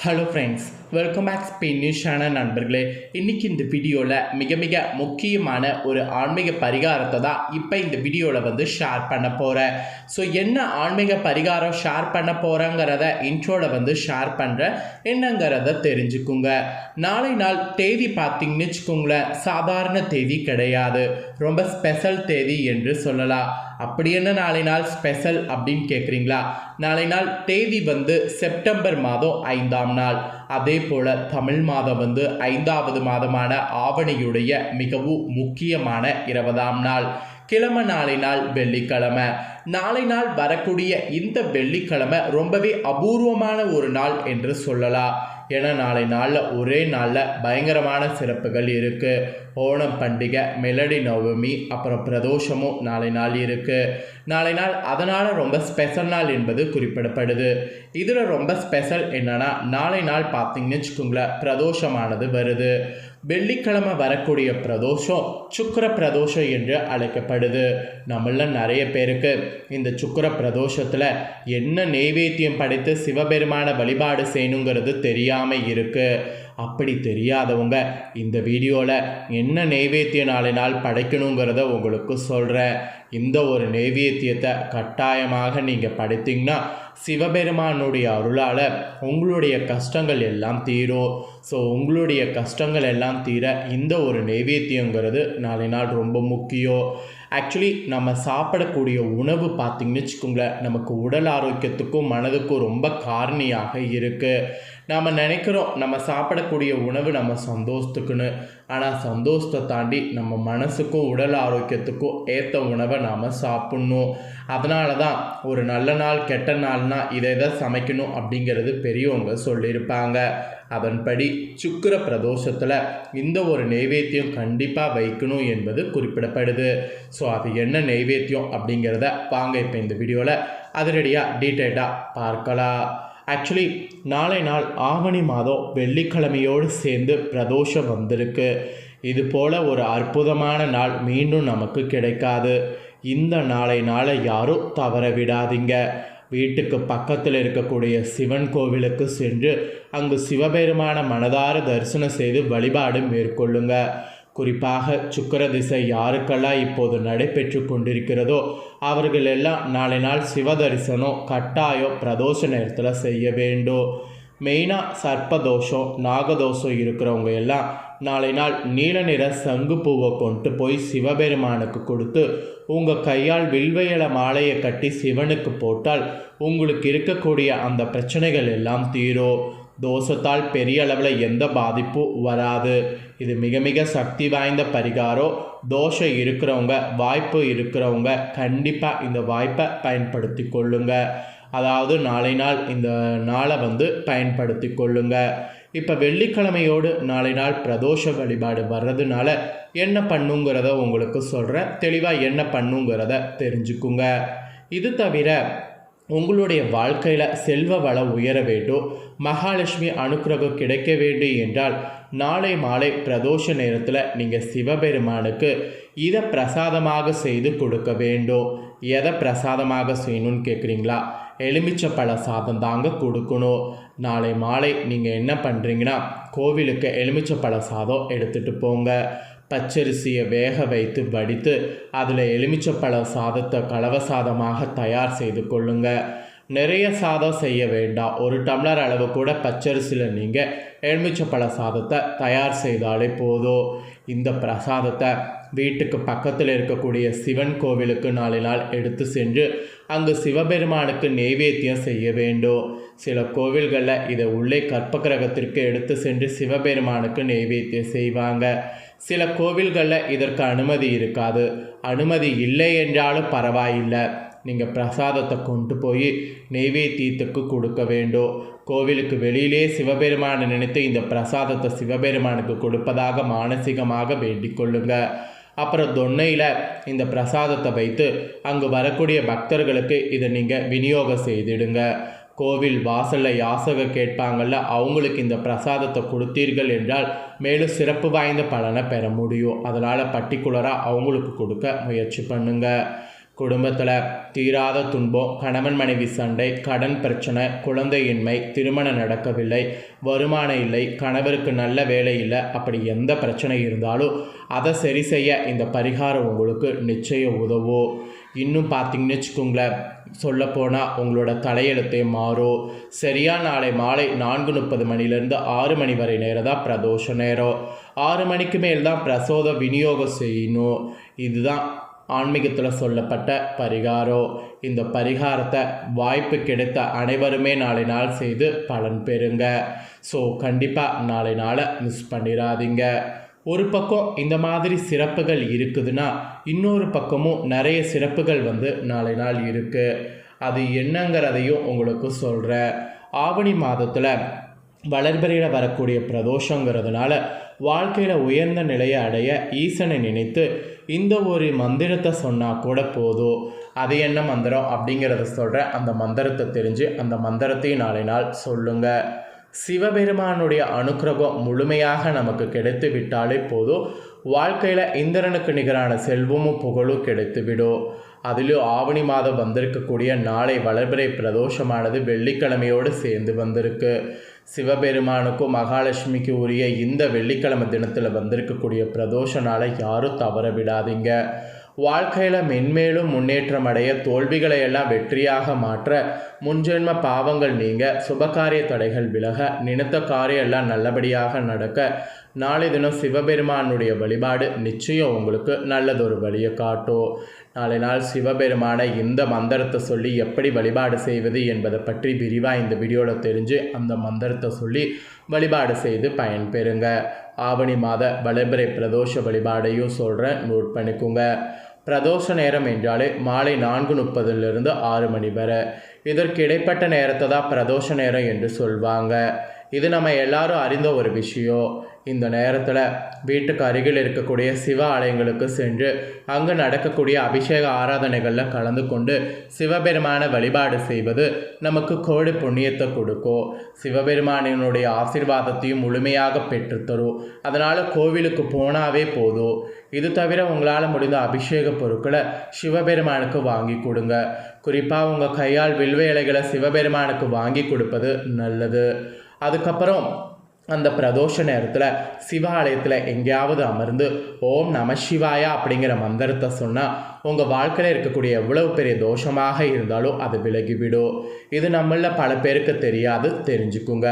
Hello friends welcome back Spain நியூஸான நண்பர்களே. இன்றைக்கி இந்த வீடியோவில் மிக மிக முக்கியமான ஒரு ஆன்மீக பரிகாரத்தை தான் இப்போ இந்த வீடியோவில் வந்து ஷேர் பண்ண போகிறேன் ஸோ என்ன ஆன்மீக பரிகாரம் ஷேர் பண்ண போகிறேங்கிறத இன்ட்ரோவில் வந்து ஷேர் பண்ணுறேன் என்னங்கிறத தெரிஞ்சுக்குங்க. நாளை நாள் தேதி பார்த்தீங்கன்னு வச்சுக்கோங்களேன் சாதாரண தேதி கிடையாது. ரொம்ப ஸ்பெஷல் தேதி என்று சொல்லலாம். அப்படி என்ன நாளை நாள் ஸ்பெஷல் அப்படின்னு கேட்குறீங்களா நாளை நாள் தேதி வந்து செப்டம்பர் மாதம் ஐந்தாம் நாள். அதே போல் தமிழ் மாதம் வந்து ஐந்தாவது மாதமான ஆவணியுடைய மிகவும் முக்கியமான இருபதாம் நாள். கிழமை நாளை நாள் வெள்ளிக்கிழமை. நாளை நாள் வரக்கூடிய இந்த வெள்ளிக்கிழமை ரொம்பவே அபூர்வமான ஒரு நாள் என்று சொல்லலாம். ஏன்னா நாளை நாளில் ஒரே நாளில் பயங்கரமான சிறப்புகள் இருக்குது ஓணம் பண்டிகை மெலடி நவமி அப்புறம் பிரதோஷமும் நாளை நாள் இருக்குது நாளை நாள் அதனால் ரொம்ப ஸ்பெஷல் நாள் என்பது குறிப்பிடப்படுது. இதில் ரொம்ப ஸ்பெஷல் என்னென்னா நாளை நாள் பார்த்தீங்கன்னு வச்சுக்கோங்களேன் பிரதோஷமானது வருது. வெள்ளிக்கிழமை வரக்கூடிய பிரதோஷம் சுக்கர பிரதோஷம் என்று அழைக்கப்படுது. நம்மள நிறைய பேருக்கு இந்த சுக்கர பிரதோஷத்தில் என்ன நெய்வேத்தியம் படைத்து சிவபெருமான வழிபாடு செய்யணுங்கிறது தெரியாமல் இருக்குது அப்படி தெரியாதவங்க இந்த வீடியோவில் என்ன நெய்வேத்திய நாளை நாள் படைக்கணுங்கிறத உங்களுக்கு சொல்கிறேன் இந்த ஒரு நெய்வேத்தியத்தை கட்டாயமாக நீங்கள் படைத்தீங்கன்னா சிவபெருமானுடைய அருளால் உங்களுடைய கஷ்டங்கள் எல்லாம் தீரும். ஸோ உங்களுடைய கஷ்டங்கள் எல்லாம் தீர இந்த ஒரு நெய்வேத்தியங்கிறது நாளை நாள் ரொம்ப முக்கியம். ஆக்சுவலி நம்ம சாப்பிடக்கூடிய உணவு பார்த்திங்கன்னு வச்சுக்கோங்களேன் நமக்கு உடல் ஆரோக்கியத்துக்கும் மனதுக்கும் ரொம்ப காரணியாக இருக்குது நாம் நினைக்கிறோம் நம்ம சாப்பிடக்கூடிய உணவு நம்ம சந்தோஷத்துக்குன்னு. ஆனால் சந்தோஷத்தை தாண்டி நம்ம மனசுக்கும் உடல் ஆரோக்கியத்துக்கும் ஏற்ற உணவை நாம் சாப்பிட்ணும். அதனால தான் ஒரு நல்ல நாள் கெட்ட நாள்னா இதை இதை சமைக்கணும் அப்படிங்கிறது பெரியவங்க சொல்லியிருப்பாங்க. அதன்படி சுக்கிர பிரதோஷத்தில் இந்த ஒரு நெய்வேத்தியம் கண்டிப்பாக வைக்கணும் என்பது குறிப்பிடப்படுது. ஸோ அது என்ன நெய்வேத்தியம் அப்படிங்கிறத வாங்க இப்போ இந்த வீடியோவில் அதிரடியாக டீட்டெயில்டாக பார்க்கலாம். ஆக்சுவலி நாளை நாள் ஆவணி மாதம் வெள்ளிக்கிழமையோடு சேர்ந்து பிரதோஷம் வந்திருக்கு. இது போல் ஒரு அற்புதமான நாள் மீண்டும் நமக்கு கிடைக்காது. இந்த நாளை நாளை யாரும் தவற விடாதீங்க. வீட்டுக்கு பக்கத்தில் இருக்கக்கூடிய சிவன் கோவிலுக்கு சென்று அங்கு சிவபெருமான மனதார தரிசனம் செய்து வழிபாடு மேற்கொள்ளுங்கள் குறிப்பாக சுக்கர திசை யாருக்கெல்லாம் இப்போது நடைபெற்று கொண்டிருக்கிறதோ அவர்கள் எல்லாம் நாளை நாள் சிவதரிசனம் கட்டாயம் பிரதோஷ நேரத்தில் செய்ய வேண்டும் மெயினாக சர்ப்பதோஷம் நாகதோஷம் இருக்கிறவங்க எல்லாம் நாளை நாள் நீல நிற சங்கு பூவை கொண்டு போய் சிவபெருமானுக்கு கொடுத்து உங்கள் கையால் வில்வையல மாலையை கட்டி சிவனுக்கு போட்டால் உங்களுக்கு இருக்கக்கூடிய அந்த பிரச்சனைகள் எல்லாம் தீரும். தோஷத்தால் பெரிய அளவில் எந்த பாதிப்பும் வராது. இது மிக மிக சக்தி வாய்ந்த பரிகாரம். தோஷம் இருக்கிறவங்க வாய்ப்பு இருக்கிறவங்க கண்டிப்பாக இந்த வாய்ப்பை பயன்படுத்தி கொள்ளுங்க. அதாவது நாளை நாள் இந்த நாளை வந்து பயன்படுத்தி கொள்ளுங்க. இப்போ வெள்ளிக்கிழமையோடு நாளை நாள் பிரதோஷ வழிபாடு வர்றதுனால என்ன பண்ணுங்கிறத உங்களுக்கு சொல்கிறேன் தெளிவாக என்ன பண்ணுங்கிறத தெரிஞ்சுக்குங்க. இது தவிர உங்களுடைய வாழ்க்கையில் செல்வ வளம் உயர வேண்டும். மகாலட்சுமி அனுக்கிரகம் கிடைக்க வேண்டும் என்றால் நாளை மாலை பிரதோஷ நேரத்தில் நீங்கள் சிவபெருமானுக்கு இதை பிரசாதமாக செய்து கொடுக்க வேண்டும். எதை பிரசாதமாக செய்யணும்னு கேட்குறீங்களா எலுமிச்சப்பழ சாதம் தாங்க கொடுக்கணும். நாளை மாலை நீங்கள் என்ன பண்ணுறீங்கன்னா கோவிலுக்கு எலுமிச்சப்பழ சாதம் எடுத்துகிட்டு போங்க. பச்சரிசியை வேக வைத்து வடித்து அதில் எலுமிச்சப்பழ சாதத்தை கலவ சாதமாக தயார் செய்து கொள்ளுங்க. நிறைய சாதம் செய்ய வேண்டாம். ஒரு டம்ளர் அளவு கூட பச்சரிசியில் நீங்கள் எலுமிச்சப்பழ சாதத்தை தயார் செய்தாலே போதும். இந்த பிரசாதத்தை வீட்டுக்கு பக்கத்தில் இருக்கக்கூடிய சிவன் கோவிலுக்கு நாலு நாள் எடுத்து சென்று அங்கு சிவபெருமானுக்கு நெய்வேத்தியம் செய்ய வேண்டும். சில கோவில்களில் இதை உள்ளே கற்பகிரகத்திற்கு எடுத்து சென்று சிவபெருமானுக்கு நெய்வேத்தியம் செய்வாங்க. சில கோவில்களில் இதற்கு அனுமதி இருக்காது. அனுமதி இல்லை என்றாலும் பரவாயில்லை. நீங்கள் பிரசாதத்தை கொண்டு போய் நெய்வேத்தியத்துக்கு கொடுக்க வேண்டும். கோவிலுக்கு வெளியிலே சிவபெருமானை நினைத்து இந்த பிரசாதத்தை சிவபெருமானுக்கு கொடுப்பதாக மானசீகமாக வேண்டிக் கொள்ளுங்க. அப்புறம் தொன்னையில் இந்த பிரசாதத்தை வைத்து அங்கு வரக்கூடிய பக்தர்களுக்கு இதை நீங்கள் விநியோகம் செய்திடுங்க. கோவில் வாசலில் யாசக கேட்பாங்கள்ல அவங்களுக்கு இந்த பிரசாதத்தை கொடுத்தீர்கள் என்றால் மேலும் சிறப்பு வாய்ந்த பலனை பெற முடியும். அதனால் பர்டிகுலராக அவங்களுக்கு கொடுக்க முயற்சி பண்ணுங்கள் குடும்பத்தில் தீராத துன்பம் கணவன் மனைவி சண்டை கடன் பிரச்சனை குழந்தையின்மை திருமணம் நடக்கவில்லை வருமானம் இல்லை கணவருக்கு நல்ல வேலை இல்லை அப்படி எந்த பிரச்சனை இருந்தாலும் அதை சரி செய்ய இந்த பரிகாரம் உங்களுக்கு நிச்சயம் உதவும். இன்னும் பார்த்தீங்கன்னு வச்சுக்கோங்களேன் சொல்லப்போனால் உங்களோட தலையெழுத்தே மாறும். சரியாக நாளை மாலை நான்கு முப்பது மணிலேருந்து ஆறு மணி வரை நேரம் தான் பிரதோஷ நேரம். ஆறு மணிக்கு மேல் தான் பிரசோத விநியோகம் செய்யணும். இதுதான் ஆன்மீகத்தில் சொல்லப்பட்ட பரிகாரம். இந்த பரிகாரத்தை வாய்ப்பு கிடைத்த அனைவருமே நாளை நாள் செய்து பலன் பெறுங்க. ஸோ கண்டிப்பாக நாளை நாளை மிஸ் பண்ணிடாதீங்க. ஒரு பக்கம் இந்த மாதிரி சிறப்புகள் இருக்குதுன்னா இன்னொரு பக்கமும் நிறைய சிறப்புகள் வந்து நாளை நாள் இருக்குது அது என்னங்கிறதையும் உங்களுக்கு சொல்கிறேன் ஆவணி மாதத்தில் வளர்பறையில் வரக்கூடிய பிரதோஷங்கிறதுனால வாழ்க்கையில் உயர்ந்த நிலையை அடைய ஈசனை நினைத்து இந்த ஒரு மந்திரத்தை சொன்னால் கூட போதும். அது என்ன மந்திரம் அப்படிங்கிறத சொல்கிறேன் அந்த மந்திரத்தை தெரிஞ்சு அந்த மந்திரத்தையும் நாளை நாள் சொல்லுங்கள் சிவபெருமானுடைய அனுக்கிரகம் முழுமையாக நமக்கு கிடைத்து விட்டாலே போதும். வாழ்க்கையில் இந்திரனுக்கு நிகரான செல்வமும் புகழும் கிடைத்துவிடும் அதிலும் ஆவணி மாதம் வந்திருக்கக்கூடிய நாளை வளர்பிறை பிரதோஷமானது வெள்ளிக்கிழமையோடு சேர்ந்து வந்திருக்கு. சிவபெருமானுக்கும் மகாலட்சுமிக்கு உரிய இந்த வெள்ளிக்கிழமை தினத்தில் வந்திருக்கக்கூடிய பிரதோஷ நாளை யாரும் தவற விடாதீங்க. வாழ்க்கையில் மென்மேலும் முன்னேற்றம் அடைய தோல்விகளை எல்லாம் வெற்றியாக மாற்ற முன்ஜென்ம பாவங்கள் நீங்க சுபகாரிய தடைகள் விலக நினைத்த காரியம் எல்லாம் நல்லபடியாக நடக்க நாளை தினம் சிவபெருமானுடைய வழிபாடு நிச்சயம் உங்களுக்கு நல்லதொரு வழியை காட்டும். நாளை நாள் சிவபெருமானை இந்த மந்திரத்தை சொல்லி எப்படி வழிபாடு செய்வது என்பதை பற்றி விரிவாக இந்த வீடியோவில் தெரிஞ்சு அந்த மந்திரத்தை சொல்லி வழிபாடு செய்து பயன்பெறுங்க. ஆவணி மாத வளர்பிறை பிரதோஷ வழிபாடையும் சொல்கிறேன் நோட் பண்ணிக்கோங்க. பிரதோஷ நேரம் என்றாலே மாலை நான்கு முப்பதுலேருந்து ஆறு மணி வரை. இதற்கு இடைப்பட்ட நேரத்தை தான் பிரதோஷ நேரம் என்று சொல்வாங்க. இது நம்ம எல்லாரும் அறிந்த ஒரு விஷயம். இந்த நேரத்தில் வீட்டுக்கு அருகில் இருக்கக்கூடிய சிவ ஆலயங்களுக்கு சென்று அங்கு நடக்கக்கூடிய அபிஷேக ஆராதனைகளில் கலந்து கொண்டு சிவபெருமான வழிபாடு செய்வது நமக்கு கோடி புண்ணியத்தை கொடுக்கும். சிவபெருமானினுடைய ஆசிர்வாதத்தையும் முழுமையாக பெற்றுத்தரும். அதனால் கோவிலுக்கு போனாவே போதும். இது தவிர உங்களால் முடிந்த அபிஷேக பொருட்களை சிவபெருமானுக்கு வாங்கி கொடுங்க. குறிப்பாக உங்கள் கையால் வில்வ இலைகளை சிவபெருமானுக்கு வாங்கி கொடுப்பது நல்லது. அதுக்கப்புறம் அந்த பிரதோஷ நேரத்தில் சிவாலயத்தில் எங்கேயாவது அமர்ந்து ஓம் நம சிவாயா அப்படிங்கிற மந்திரத்தை சொன்னால் உங்கள் வாழ்க்கையில் இருக்கக்கூடிய எவ்வளவு பெரிய தோஷமாக இருந்தாலும் அது விலகிவிடும். இது நம்மளில் பல பேருக்கு தெரியாது தெரிஞ்சுக்குங்க.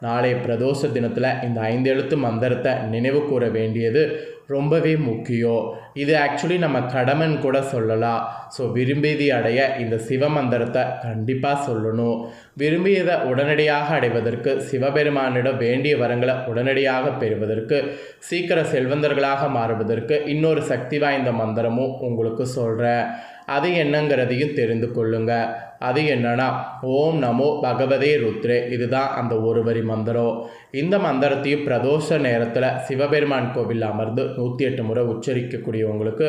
நாளை பிரதோஷ தினத்தில் இந்த ஐந்து எழுத்து மந்திரத்தை நினைவு கூற வேண்டியது ரொம்பவே முக்கியம் இது ஆக்சுவலி நம்ம கடமைன்னு கூட சொல்லலாம். ஸோ விரும்பியதை அடைய இந்த சிவமந்திரத்தை கண்டிப்பாக சொல்லணும். விரும்பியதை உடனடியாக அடைவதற்கு சிவபெருமானிடம் வேண்டிய வரங்களை உடனடியாக பெறுவதற்கு சீக்கிர செல்வந்தர்களாக மாறுவதற்கு இன்னொரு சக்தி வாய்ந்த மந்திரமும் உங்களுக்கு சொல்கிறேன் அது என்னங்கிறதையும் தெரிந்து கொள்ளுங்க. அது என்னன்னா ஓம் நமோ பகவதே ருத்ரே. இதுதான் அந்த ஒரு வரி மந்திரம். இந்த மந்திரத்தையும் பிரதோஷ நேரத்தில் சிவபெருமான் கோவில் அமர்ந்து நூற்றி எட்டு முறை உச்சரிக்கக்கூடியவங்களுக்கு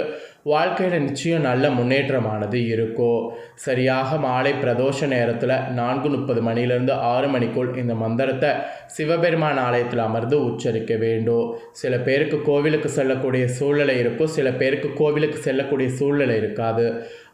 வாழ்க்கையில் நிச்சயம் நல்ல முன்னேற்றமானது இருக்கும் சரியாக மாலை பிரதோஷ நேரத்தில் நான்கு முப்பது மணிலேருந்து ஆறு மணிக்குள் இந்த மந்திரத்தை சிவபெருமான் ஆலயத்தில் அமர்ந்து உச்சரிக்க வேண்டும். சில பேருக்கு கோவிலுக்கு செல்லக்கூடிய சூழ்நிலை இருக்கும் சில பேருக்கு கோவிலுக்கு செல்லக்கூடிய சூழ்நிலை இருக்காது.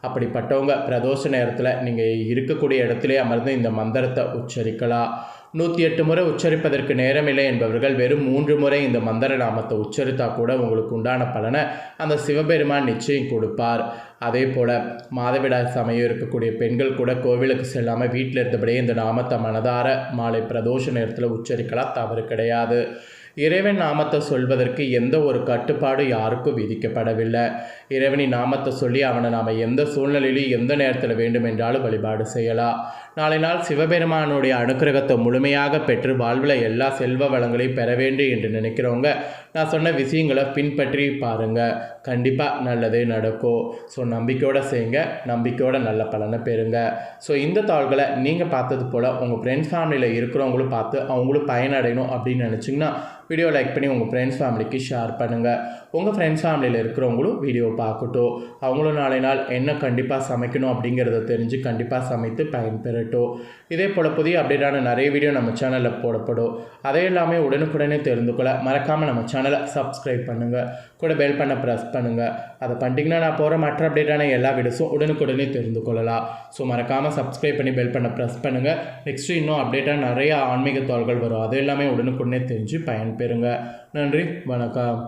அப்படிப்பட்டவங்க பிரதோஷ நேரத்தில் நீங்கள் இருக்கக்கூடிய இடத்திலே அமர்ந்து இந்த மந்திரத்தை உச்சரிக்கலாம். நூற்றி எட்டு முறை உச்சரிப்பதற்கு நேரமில்லை என்பவர்கள் வெறும் மூன்று முறை இந்த மந்திர நாமத்தை உச்சரித்தா கூட உங்களுக்கு உண்டான பலனை அந்த சிவபெருமான் நிச்சயம் கொடுப்பார். அதே போல் மாதவிடாய் சமயம் இருக்கக்கூடிய பெண்கள் கூட கோவிலுக்கு செல்லாமல் வீட்டில் இருந்தபடியே இந்த நாமத்தை மனதார மாலை பிரதோஷ நேரத்தில் உச்சரிக்கலாம் தவறு கிடையாது. இறைவன் நாமத்தை சொல்வதற்கு எந்த ஒரு கட்டுப்பாடும் யாருக்கும் விதிக்கப்படவில்லை. இறைவனின் நாமத்தை சொல்லி அவனை நாம் எந்த சூழ்நிலையிலும் எந்த நேரத்தில் வேண்டுமென்றாலும் வழிபாடு செய்யலாம். நாளை நாள் சிவபெருமானுடைய அனுக்கிரகத்தை முழுமையாக பெற்று வாழ்வில் எல்லா செல்வ வளங்களையும் பெற வேண்டும் என்று நினைக்கிறவங்க நான் சொன்ன விஷயங்களை பின்பற்றி பாருங்கள் கண்டிப்பாக நல்லதே நடக்கும். ஸோ நம்பிக்கையோடு செய்யுங்க. நம்பிக்கையோட நல்ல பலனை பெறுங்க. ஸோ இந்த தாள்களை நீங்கள் பார்த்தது போல் உங்கள் ஃப்ரெண்ட்ஸ் ஃபேமிலியில் இருக்கிறவங்களும் பார்த்து அவங்களும் பயனடையணும் அப்படின்னு நினச்சிங்கன்னா வீடியோ லைக் பண்ணி உங்கள் ஃப்ரெண்ட்ஸ் ஃபேமிலிக்கு ஷேர் பண்ணுங்கள் உங்கள் ஃப்ரெண்ட்ஸ் ஃபேமிலியில் இருக்கிறவங்களும் வீடியோ பார்க்கட்டும். அவங்களும் நாளை நாள் என்ன கண்டிப்பாக சமைக்கணும் அப்படிங்கிறத தெரிஞ்சு கண்டிப்பாக சமைத்து பயன்பெறட்டும். இதே போல் புதிய அப்டேட்டான நிறைய வீடியோ நம்ம சேனலில் போடப்படும். அதையெல்லாமே உடனுக்குடனே தெரிந்து கொள்ள மறக்காமல் நம்ம சேனலை சப்ஸ்கிரைப் பண்ணுங்கள் கூட பெல் பண்ண ப்ரெஸ் பண்ணுங்கள் அதை பண்ணிட்டீங்கன்னா நான் போகிற மற்ற அப்டேட்டான எல்லா வீடியோஸும் உடனுக்குடனே தெரிந்து கொள்ளலாம். ஸோ மறக்காமல் சப்ஸ்கிரைப் பண்ணி பெல் பண்ண ப்ரெஸ் பண்ணுங்கள் நெக்ஸ்ட்டு இன்னும் அப்டேட்டாக நிறைய ஆன்மீக தாள்கள் வரும். அது எல்லாமே உடனுக்குடனே தெரிஞ்சு பயன்பெறுங்க. நன்றி வணக்கம்.